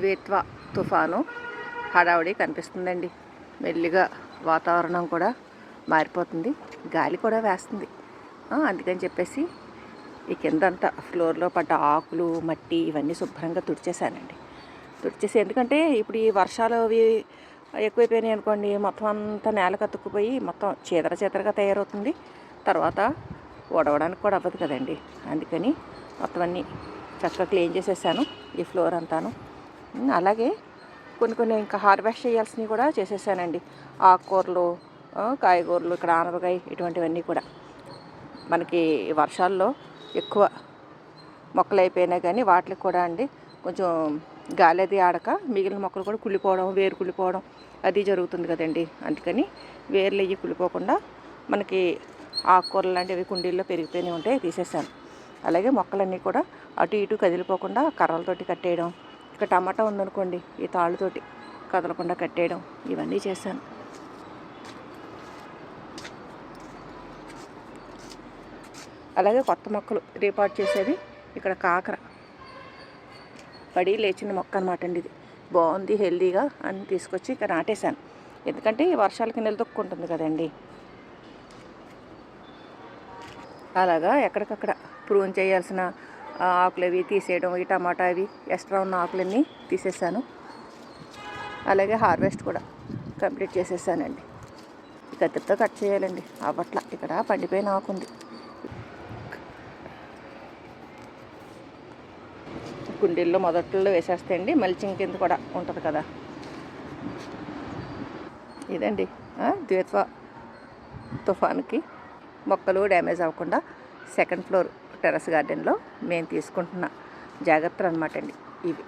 ద్వేత్వ తుఫాను హడావుడి కనిపిస్తుందండి. మెల్లిగా వాతావరణం కూడా మారిపోతుంది. గాలి కూడా వేస్తుంది. అందుకని చెప్పేసి ఈ కిందంతా ఫ్లోర్లో పడ్డ ఆకులు మట్టి ఇవన్నీ శుభ్రంగా తుడిచేశానండి. తుడిచేసి ఎందుకంటే ఇప్పుడు ఈ వర్షాలు అవి ఎక్కువైపోయినాయి అనుకోండి మొత్తం అంతా నేల కతుక్కుపోయి మొత్తం చీదర చీదరగా తయారవుతుంది. తర్వాత ఉడవడానికి కూడా అవ్వదు కదండి. అందుకని మొత్తం అన్నీ చక్కగా క్లీన్ చేసేసాను ఈ ఫ్లోర్ అంతాను. అలాగే కొన్ని కొన్ని ఇంకా హార్వెస్ట్ చేయాల్సినవి కూడా చేసేసానండి. ఆకుకూరలు కాయగూరలు ఇక్కడ ఆనపకాయ ఇటువంటివన్నీ కూడా. మనకి వర్షాల్లో ఎక్కువ మొక్కలు అయిపోయినా కానీ వాటికి కూడా అండి కొంచెం గాలి అది ఆడక మిగిలిన మొక్కలు కూడా కుళ్ళిపోవడం వేరు కుళ్ళిపోవడం అది జరుగుతుంది కదండి. అందుకని వేర్లు అయ్యి కుళ్ళిపోకుండా మనకి ఆకుకూరలు లాంటివి కుండీల్లో పెరిగిపోయినవి ఉంటాయి తీసేసాను. అలాగే మొక్కలన్నీ కూడా అటు ఇటు కదిలిపోకుండా కర్రలతోటి కట్టేయడం ఇక టమాటా ఉందనుకోండి ఈ తాళ్ళతోటి కదలకుండా కట్టేయడం ఇవన్నీ చేశాను. అలాగే కొత్త మొక్కలు రేపాటు చేసేది ఇక్కడ కాకర. పడి లేచిన మొక్క అనమాట అండి ఇది. బాగుంది హెల్దీగా అని తీసుకొచ్చి ఇక్కడ నాటేశాను. ఎందుకంటే ఈ వర్షాలకి నిలదొక్కుంటుంది కదండి. అలాగా ఎక్కడికక్కడ ప్రూన్ చేయాల్సిన ఆకులు అవి తీసేయడం ఈ టమాటా అవి ఎక్స్ట్రా ఉన్న ఆకులన్నీ తీసేసాను. అలాగే హార్వెస్ట్ కూడా కంప్లీట్ చేసేసానండి. కత్తితో కట్ చేయాలండి. అవ్వట్ల ఇక్కడ పండిపోయిన ఆకుంది కుండీల్లో మొదట్లో వేసేస్తే అండి మల్చింగ్ కింద కూడా ఉంటుంది కదా. ఇదండి ఆ, తుఫాన్కి మొక్కలు డ్యామేజ్ అవ్వకుండా సెకండ్ ఫ్లోర్ టెర్రస్ గార్డెన్లో మేము తీసుకుంటున్న జాగ్రత్తలు అనమాట అండి ఇవి.